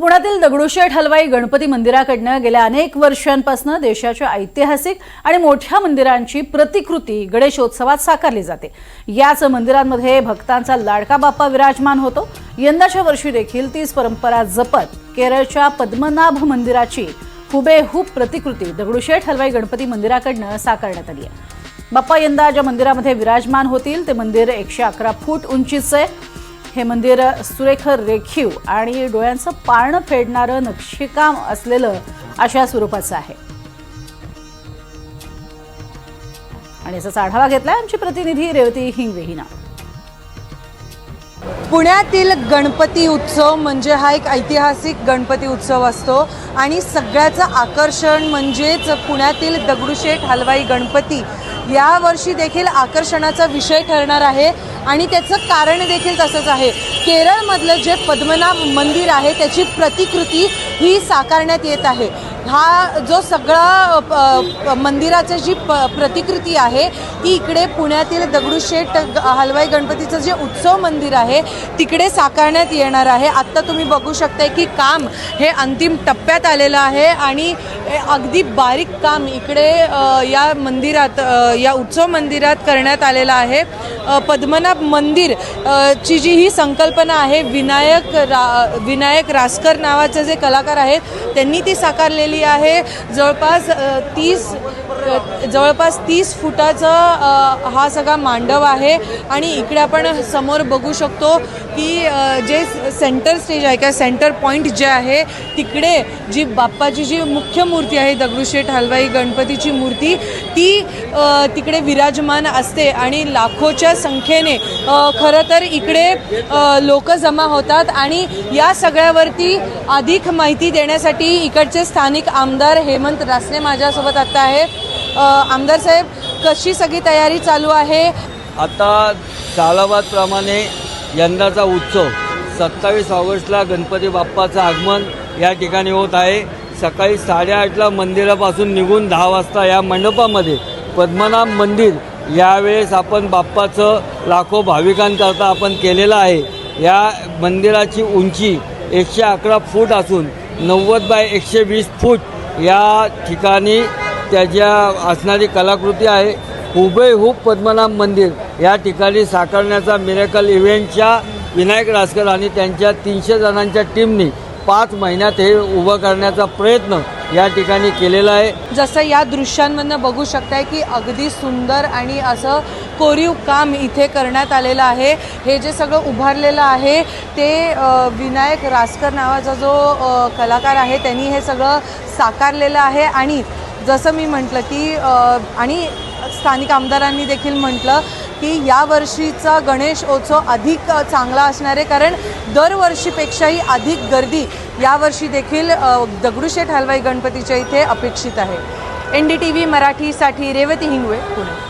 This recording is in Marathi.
पुण्यातील दगडूशेठ हलवाई गणपती मंदिराकडनं गेल्या अनेक वर्षांपासून देशाच्या ऐतिहासिक आणि मोठ्या मंदिरांची प्रतिकृती गणेशोत्सवात साकारली जाते. याच मंदिरांमध्ये भक्तांचा लाडका बाप्पा विराजमान होतो. यंदाच्या वर्षी देखील तीच परंपरा जपत केरळच्या पद्मनाभ मंदिराची हुबेहूब प्रतिकृती दगडूशेठ हलवाई गणपती मंदिराकडनं साकारण्यात आली आहे. बाप्पा यंदा ज्या मंदिरामध्ये विराजमान होतील ते मंदिर एकशे अकरा फूट उंचीचं आहे. हे मंदिर सुरेख रेखीव आणि डोळ्यांचं पाळणं फेडणारं नक्षीकाम असलेलं अशा स्वरूपाचं आहे. आणि याचा आढावा घेतलाय आमची प्रतिनिधी रेवती हिंगवेहिना पुण्यातील गणपती उत्सव म्हणजे हा एक ऐतिहासिक गणपती उत्सव असतो आणि सगळ्याचं आकर्षण म्हणजेच पुण्यातील दगडूशेठ हलवाई गणपती यावर्षी देखील आकर्षणाचा विषय ठरणार आहे आणि त्याचं कारण देखील तसंच आहे. केरळमधलं जे पद्मनाभ मंदिर आहे त्याची प्रतिकृती ही साकारण्यात येत आहे. हा जो सगळा प- मंदिराचं जी प प्रतिकृती आहे ती इकडे पुण्यातील दगडूशेठ हलवाई गणपतीचं जे उत्सव मंदिर आहे तिकडे साकारण्यात येणार आहे. आत्ता तुम्ही बघू शकताय की काम हे अंतिम टप्प्यात आलेलं आहे आणि अगदी बारीक काम इकडे या मंदिरात या उत्सव मंदिरात करण्यात आलेलं आहे. पद्मनाभ मंदिर ची जी ही संकल्पना आहे विनायक रा विनायक रासकर नावाचे जे कलाकार आहेत त्यांनी ती साकारलेली आहे. जवळपास तीस जवळपास तीस फुटाचा हा सगळा मांडव आहे. आणि इकडे आपण समोर बघू शकतो की जे सेंटर स्टेज आहे किंवा सेंटर पॉईंट जे आहे तिकडे जी बाप्पाची जी मुख्य मूर्ती आहे दगडूशेठ हलवाई गणपतीची मूर्ती ती तिकडे विराजमान असते. आणि लाखोच्या संख्येने खरं तर इकडे लोक जमा होतात. आणि या सगळ्यावरती अधिक माहिती देण्यासाठी इकडचे स्थानिक आमदार हेमंत रासने माझ्यासोबत आता आहे आमदार साहेब कशी सगळी तयारी चालू आहे? आता झालाबादप्रमाणे यंदाचा उत्सव सत्तावीस ऑगस्टला गणपती बाप्पाचं आगमन या ठिकाणी होत आहे. सकाळी साडेआठला मंदिरापासून निघून दहा वाजता या मंडपामध्ये पद्मनाभ मंदिर यावेळेस आपण बाप्पाचं लाखो भाविकांकरता आपण केलेलं आहे. या मंदिराची उंची एकशे अकरा फूट असून नव्वद बाय एकशे वीस फूट या ठिकाणी त्याच्या असणारी कलाकृती आहे. हुबेहूब पद्मनाभ मंदिर या ठिकाणी साकारण्याचा मिरेकल इव्हेंटच्या विनायक रासकर आणि त्यांच्या तीनशे जणांच्या टीमनी पाच महिन्यात हे उभं करण्याचा प्रयत्न या ठिकाणी केलेला आहे. जसं या दृश्यांमधनं बघू शकताय की अगदी सुंदर आणि असं कोरीव काम इथे करण्यात आलेलं आहे. हे जे सगळं उभारलेलं आहे ते विनायक रासकर नावाचा जो कलाकार आहे त्यांनी हे सगळं साकारलेलं आहे आणि जसं मी म्हटलं की आणि स्थानिक आमदारांनी देखील म्हटलं की यावर्षीचा गणेश उत्सव अधिक चांगला असणार आहे. कारण दरवर्षीपेक्षाही अधिक गर्दी यावर्षी देखील दगडूशेठ हलवाई गणपतीच्या इथे अपेक्षित आहे. एन डी टी व्ही मराठीसाठी रेवती हिंगवे पुणे.